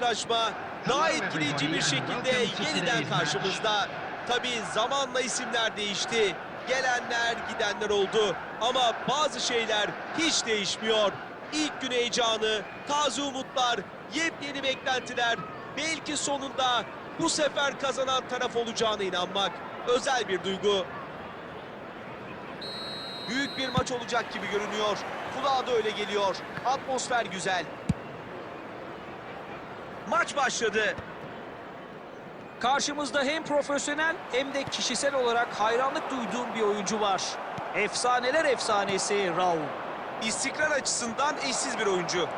karşılaşma daha etkileyici bir şekilde yeniden karşımızda. Tabii zamanla isimler değişti. Gelenler gidenler oldu. Ama bazı şeyler hiç değişmiyor. İlk gün heyecanı, taze umutlar, yepyeni beklentiler. Belki sonunda bu sefer kazanan taraf olacağına inanmak. Özel bir duygu. Büyük bir maç olacak gibi görünüyor. Kulağa da öyle geliyor. Atmosfer güzel. Maç başladı. Karşımızda hem profesyonel hem de kişisel olarak hayranlık duyduğum bir oyuncu var. Efsaneler efsanesi Raul. İstikrar açısından eşsiz bir oyuncu.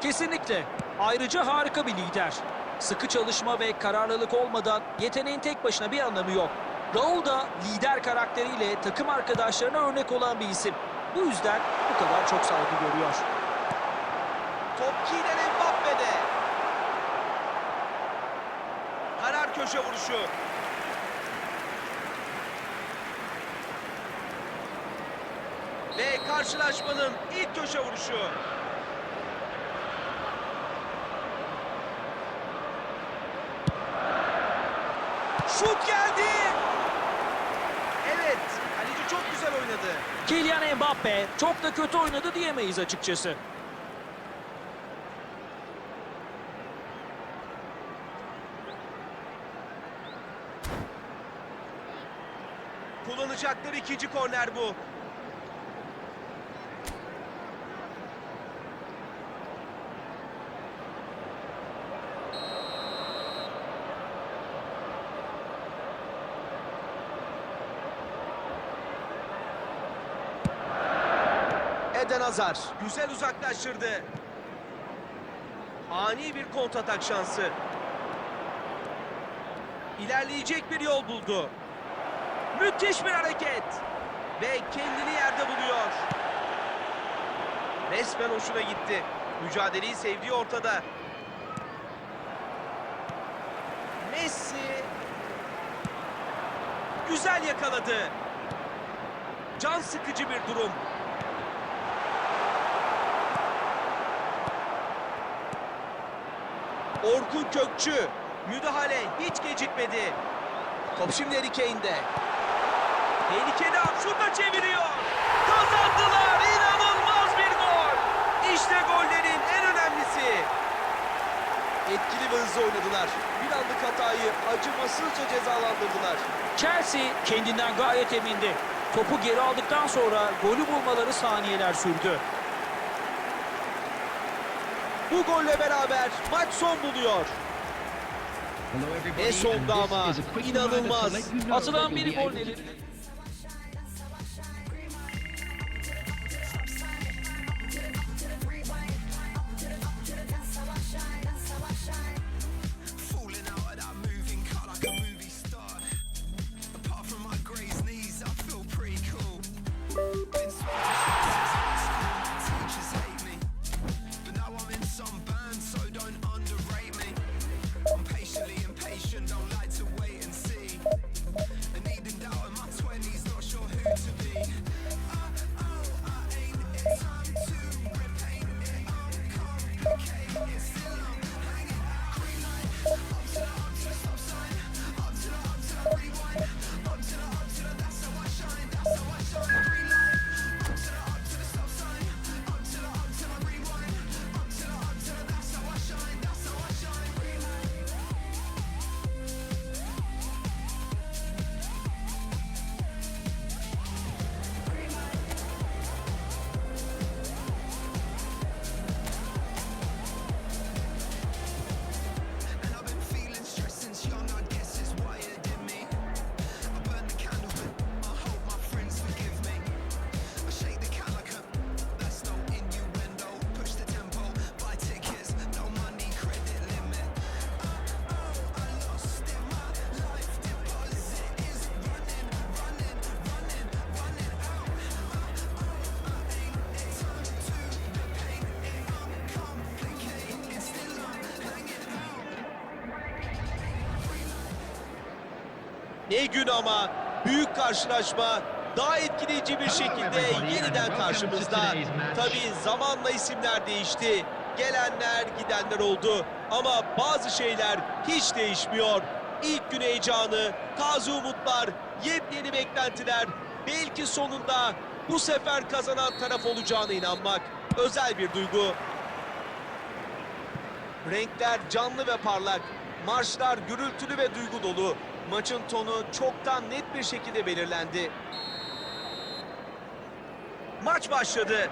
Kesinlikle. Ayrıca harika bir lider. Sıkı çalışma ve kararlılık olmadan yeteneğin tek başına bir anlamı yok. Raul da lider karakteriyle takım arkadaşlarına örnek olan bir isim. Bu yüzden bu kadar çok saygı görüyor. Top Kylian köşe vuruşu. Ve karşılaşmanın ilk köşe vuruşu. Şut geldi. Evet, kaleci çok güzel oynadı. Kylian Mbappe çok da kötü oynadı diyemeyiz açıkçası. Kullanacakları ikinci korner bu. Eden Hazar güzel uzaklaştırdı. Ani bir kontratak şansı. İlerleyecek bir yol buldu. Müthiş bir hareket. Ve kendini yerde buluyor. Resmen hoşuna gitti. Mücadeleyi sevdiği ortada. Messi. Güzel yakaladı. Can sıkıcı bir durum. Orkun Kökçü. Müdahale hiç gecikmedi. Top şimdi Harry Kane'de. Tehlikeli an şuta çeviriyor. Kazandılar. İnanılmaz bir gol. İşte gollerin en önemlisi. Etkili ve hızlı oynadılar. Bir anlık hatayı acımasızca cezalandırdılar. Chelsea kendinden gayet emindi. Topu geri aldıktan sonra golü bulmaları saniyeler sürdü. Bu golle beraber maç son buluyor. E sonda ama inanılmaz. Atılan bir gollerin Falling Ne gün ama büyük karşılaşma daha etkileyici bir şekilde yeniden karşımızda. Tabii zamanla isimler değişti. Gelenler gidenler oldu ama bazı şeyler hiç değişmiyor. İlk gün heyecanı, taze umutlar, yepyeni beklentiler. Belki sonunda bu sefer kazanan taraf olacağına inanmak özel bir duygu. Renkler canlı ve parlak. Marşlar gürültülü ve duygu dolu. Maçın tonu çoktan net bir şekilde belirlendi. Maç başladı.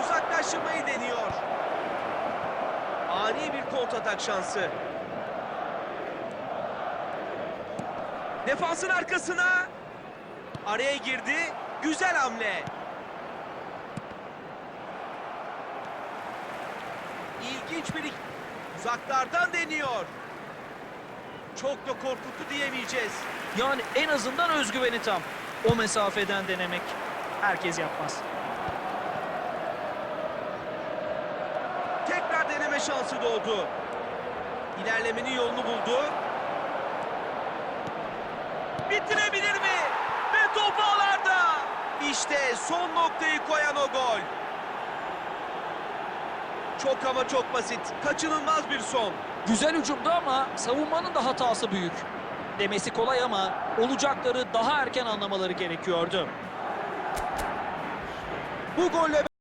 Uzaklaştırmayı deniyor. Ani bir kontratak şansı. Defansın arkasına. Araya girdi. Güzel hamle. İlginç bir uzaklardan deniyor. Çok da korkutu diyemeyeceğiz. Yani en azından özgüveni tam. O mesafeden denemek herkes yapmaz. Tekrar deneme şansı doğdu. İlerlemenin yolunu buldu. Bitirebilir mi? Ve top ağlarda. İşte son noktayı koyan o gol. Çok ama çok basit. Kaçınılmaz bir son. Güzel hücumdu ama savunmanın da hatası büyük. Demesi kolay ama olacakları daha erken anlamaları gerekiyordu. Bu golle